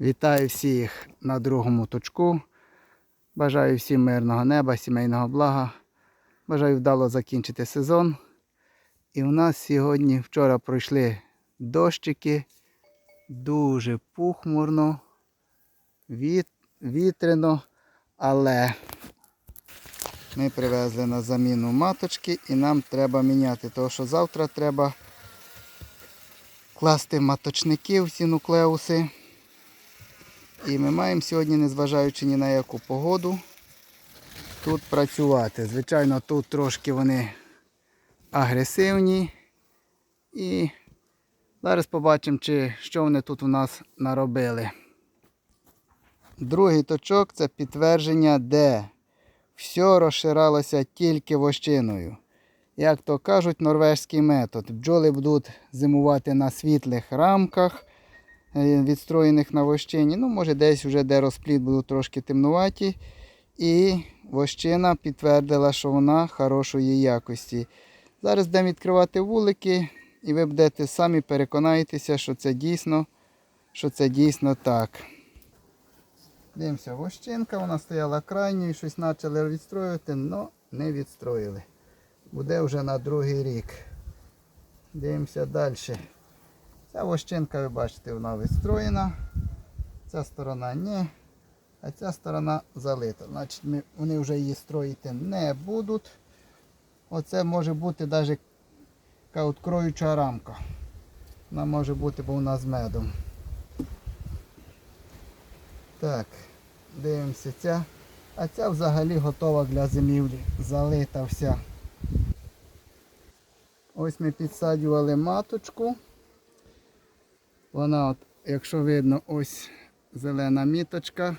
Вітаю всіх на другому точку. Бажаю всім мирного неба, сімейного блага. Бажаю вдало закінчити сезон. І у нас сьогодні вчора пройшли дощики. Дуже пухмурно, віт, вітряно, але ми привезли на заміну маточки і нам треба міняти, тому що завтра треба класти маточники в ці нуклеуси. І ми маємо сьогодні, незважаючи ні на яку погоду, тут працювати. Звичайно, тут трошки вони агресивні. І зараз побачимо, чи, що вони тут у нас наробили. Другий точок це підтвердження, де все розширалося тільки вощиною. Як то кажуть, норвезький метод. Бджоли будуть зимувати на світлих рамках, відстроєних на вощині. Ну, може, десь вже де розплід будуть трошки темнуваті. І вощина підтвердила, що вона хорошої якості. Зараз будемо відкривати вулики, і ви будете самі переконаєтеся, що це дійсно, що це дійсно так. Дивимося, вощинка, вона стояла крайньою, щось почали відстроювати, але не відстроїли. Буде вже на другий рік. Дивимося далі. Ця вощинка, ви бачите, вона відстроєна. Ця сторона ні. А ця сторона залита. Значить, ми, вони вже її строїти не будуть. Оце може бути навіть кроюча рамка. Вона може бути, бо вона з медом. Так, дивимося ця. А ця взагалі готова для зимівлі. Залита вся. Ось ми підсаджували маточку. Вона, от, якщо видно, ось зелена міточка.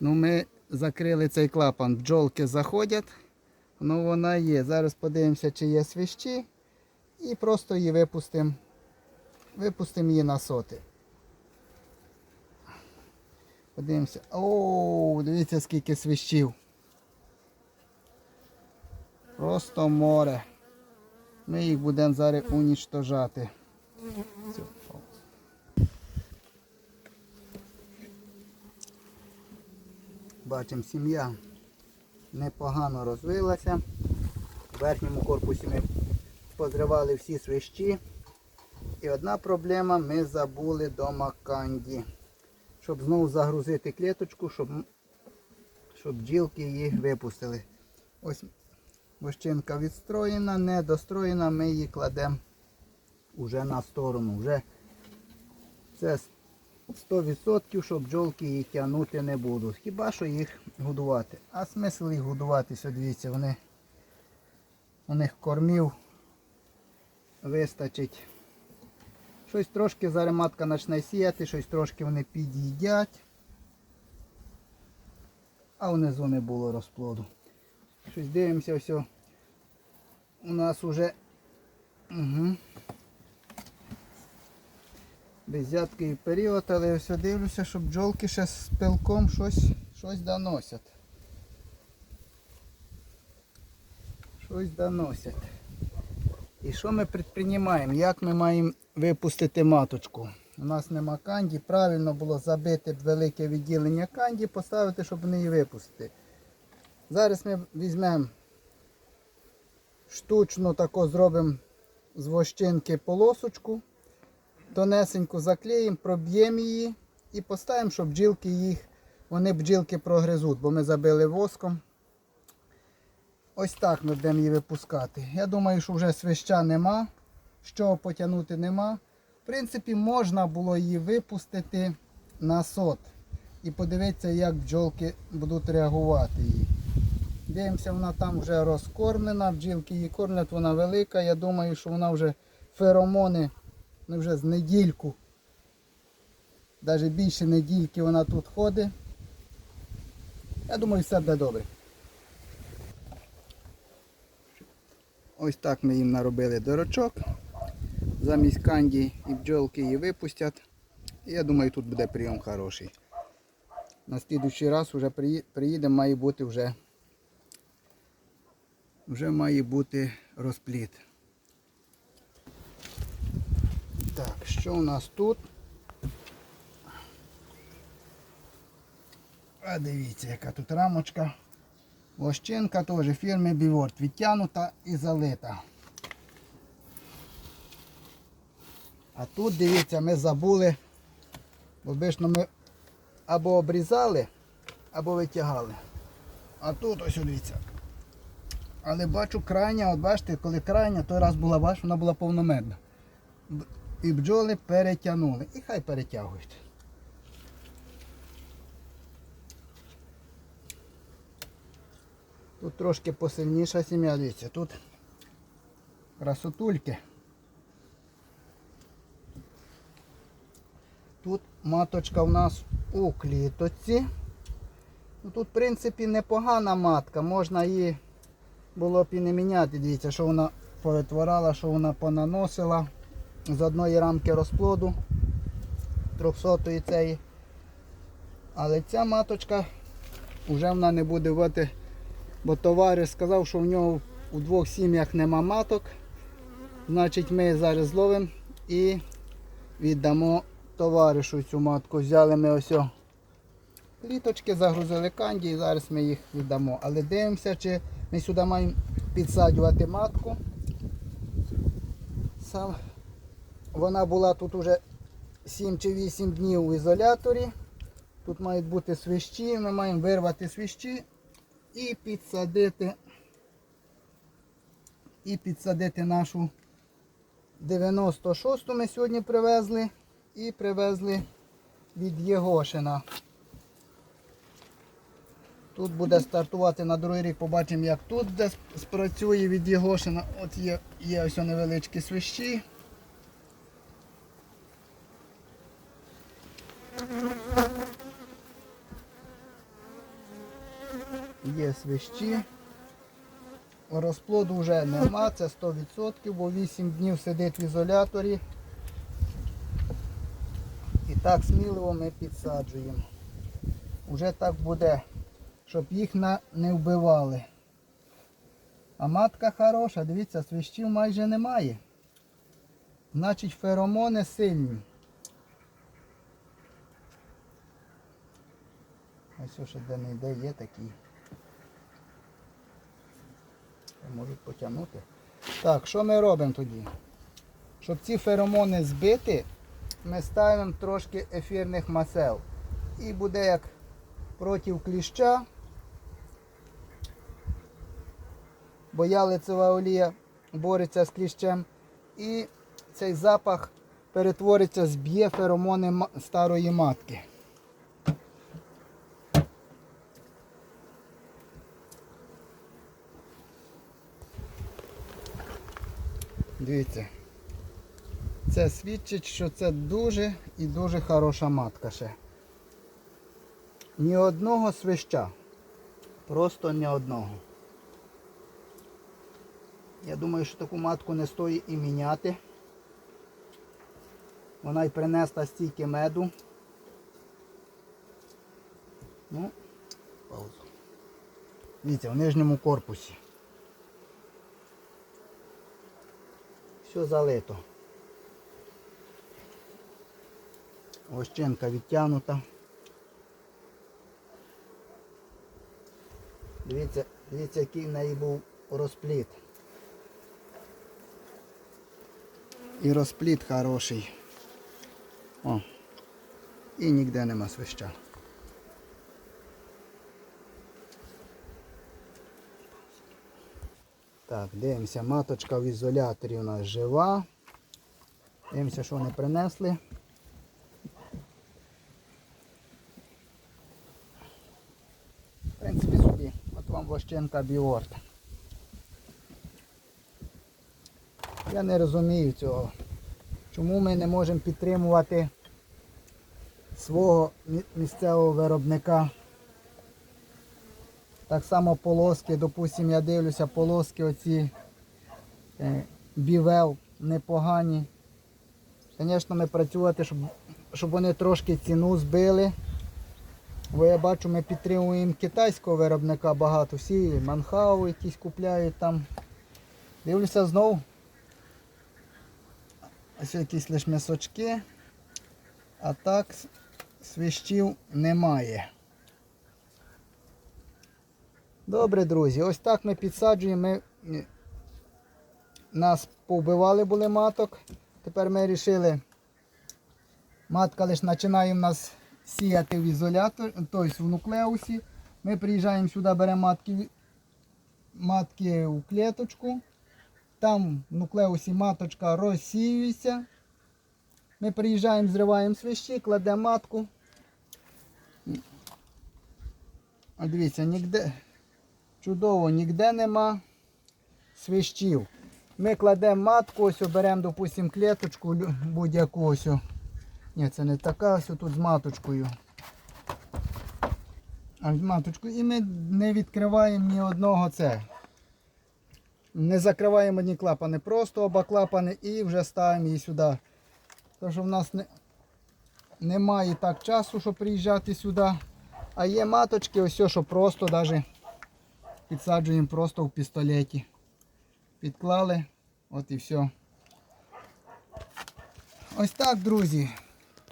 Ну, ми закрили цей клапан. Бджолки заходять. Ну вона є. Зараз подивимося, чи є свищі. І просто її випустимо. Випустимо її на соти. Подивимося. О, дивіться, скільки свищів. Просто море. Ми їх будемо зараз унічтожати. Все, пауза. Бачимо, сім'я непогано розвилася. В верхньому корпусі ми позривали всі свищі. І одна проблема, ми забули дома канді. Щоб знову загрузити клеточку, щоб, щоб бджілки її випустили. Ось вощинка відстроєна, недостроєна, ми її кладемо вже на сторону. Вже це 100%, що бджолки її тягнути не будуть. Хіба що їх годувати. А смисл їх годувати, що дивіться, вони, у них кормів вистачить. Щось трошки зараз матка почне сіяти, щось трошки вони під'їдять. А внизу не було розплоду. Щось дивимося, о. у нас уже угу. Беззяткий період, але ось дивлюся, що бджолки ще з пилком щось, щось доносять. Щось доносять. І що ми предпринимаємо? Як ми маємо випустити маточку? У нас нема канді, правильно було забити велике відділення канді, поставити, щоб не її випустити. Зараз ми візьмемо штучно тако зробимо з вощинки полосочку, тонесенько заклеїмо, проб'ємо її і поставимо, щоб бджілки їх, вони бджілки прогризуть, бо ми забили воском. Ось так ми будемо її випускати. Я думаю, що вже свища нема, що потягнути нема. В принципі, можна було її випустити на сот і подивитися, як бджолки будуть реагувати її. Дивимося, вона там вже розкормлена, бджілки її кормлять, вона велика. Я думаю, що вона вже феромони ну, вже з недільку. Навіть більше недільки вона тут ходить. Я думаю, все буде добре. Ось так ми їм наробили дорочок. Замість канді і бджолки її випустять. І я думаю, тут буде прийом хороший. На слідуючий раз вже приїдемо, має бути вже вже має бути розпліт. Так, що у нас тут? А дивіться, яка тут рамочка. Лощинка теж фірми Біворт. Відтягнута і залита. А тут, дивіться, ми забули. бо Обично ми або обрізали, або витягали. А тут ось дивіться. Але бачу крайня, от бачите, коли крайня, той раз була бачу, вона була повномедна. І бджоли перетягнули. І хай перетягують. Тут трошки посильніша сім'я, дивіться, тут красотульки. Тут маточка в нас у клітоці. Ну, тут, в принципі, непогана матка. Можна її було б і не міняти. Дивіться, що вона повитворала, що вона понаносила з одної рамки розплоду 300-ї цієї. Але ця маточка вже вона не буде бути, бо товариш сказав, що в нього у двох сім'ях нема маток. Значить, ми зараз зловимо і віддамо товаришу цю матку. Взяли ми ось кліточки, загрузили канді і зараз ми їх віддамо. Але дивимося, чи ми сюди маємо підсаджувати матку. Вона була тут уже 7 чи 8 днів в ізоляторі. Тут мають бути свищі, ми маємо вирвати свищі і підсадити, і підсадити нашу 96-ту ми сьогодні привезли і привезли від Єгошина. Тут буде стартувати на другий рік, побачимо, як тут де спрацює від Єгошина. От є, є ось невеличкі свищі. Є свищі. Розплоду вже нема, це 100%, бо 8 днів сидить в ізоляторі. І так сміливо ми підсаджуємо. Уже так буде, щоб їх не вбивали. А матка хороша, дивіться, свищів майже немає. Значить феромони сильні. Ось ще де не йде, є такі. Можуть потягнути. Так, що ми робимо тоді? Щоб ці феромони збити, ми ставимо трошки ефірних масел. І буде як проти кліща. Бо ялицева олія бореться з кліщем. І цей запах перетвориться, зб'є феромони старої матки. Дивіться. Це свідчить, що це дуже і дуже хороша матка ще. Ні одного свища. Просто ні одного. Я думаю, що таку матку не стоїть і міняти. Вона й принесла стільки меду. Ну, паузу. Дивіться, в нижньому корпусі. Все залито. Ощенка відтягнута. Дивіться, дивіться, який в неї був розпліт. І розпліт хороший. О. І ніде нема свища. Так, дивимося, маточка в ізоляторі у нас жива. Дивимося, що вони принесли. В принципі, собі, от вам вощенка біорт. Я не розумію цього. Чому ми не можемо підтримувати свого місцевого виробника? Так само полоски, допустимо, я дивлюся, полоски оці е, бівел непогані. Звісно, ми працювати, щоб, щоб вони трошки ціну збили. Бо я бачу, ми підтримуємо китайського виробника багато. Всі манхау якісь купляють там. Дивлюся знову. Ось якісь лише мисочки. А так свищів немає. Добре, друзі, ось так ми підсаджуємо. Ми... Нас повбивали були маток. Тепер ми вирішили, матка лише починає в нас сіяти в ізолятор, тобто в нуклеусі. Ми приїжджаємо сюди, беремо матки, матки в клеточку. Там в нуклеусі маточка розсіюється. Ми приїжджаємо, зриваємо свищі, кладемо матку. Дивіться, ніде чудово, ніде нема свищів. Ми кладемо матку, ось беремо, допустимо, клеточку будь-яку ось. Ні, це не така, ось тут з маточкою. А з маточкою. І ми не відкриваємо ні одного це. Не закриваємо ні клапани, просто оба клапани і вже ставимо її сюди. Тому що в нас не, немає так часу, щоб приїжджати сюди. А є маточки, ось що просто навіть підсаджуємо просто в пістолеті. Підклали, от і все. Ось так, друзі.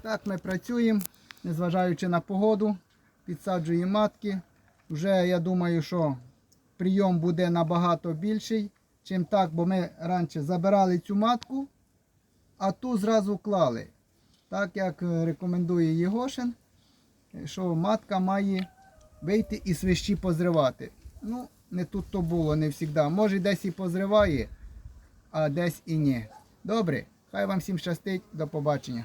Так ми працюємо, незважаючи на погоду, підсаджуємо матки. Вже я думаю, що прийом буде набагато більший, чим так, бо ми раніше забирали цю матку, а ту зразу клали. Так як е, рекомендує Єгошин, що матка має вийти і свищі позривати. Ну, не тут то було, не завжди. Може десь і позриває, а десь і ні. Добре, хай вам всім щастить, до побачення.